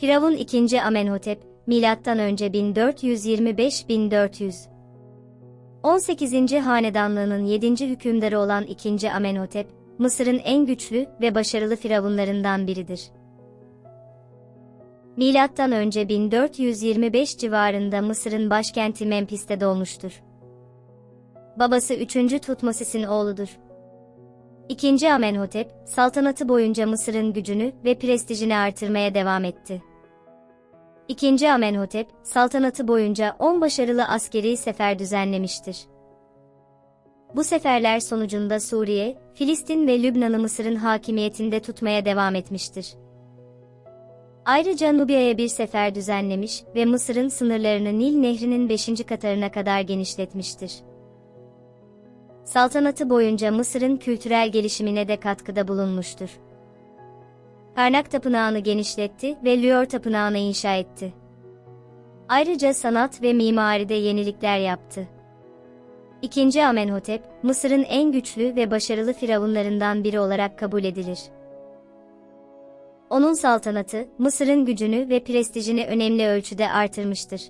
Firavun II. Amenhotep, milattan önce 1425-1400. 18. hanedanlığının 7. hükümdarı olan II. Amenhotep, Mısır'ın en güçlü ve başarılı firavunlarından biridir. Milattan önce 1425 civarında Mısır'ın başkenti Memphis'te doğmuştur. Babası 3. Tutmosis'in oğludur. İkinci Amenhotep, saltanatı boyunca Mısır'ın gücünü ve prestijini artırmaya devam etti. İkinci Amenhotep, saltanatı boyunca 10 başarılı askeri sefer düzenlemiştir. Bu seferler sonucunda Suriye, Filistin ve Lübnan'ı Mısır'ın hakimiyetinde tutmaya devam etmiştir. Ayrıca Nubya'ya bir sefer düzenlemiş ve Mısır'ın sınırlarını Nil Nehri'nin 5. katarına kadar genişletmiştir. Saltanatı boyunca Mısır'ın kültürel gelişimine de katkıda bulunmuştur. Karnak Tapınağı'nı genişletti ve Lüor Tapınağı'nı inşa etti. Ayrıca sanat ve mimaride yenilikler yaptı. İkinci Amenhotep, Mısır'ın en güçlü ve başarılı firavunlarından biri olarak kabul edilir. Onun saltanatı, Mısır'ın gücünü ve prestijini önemli ölçüde artırmıştır.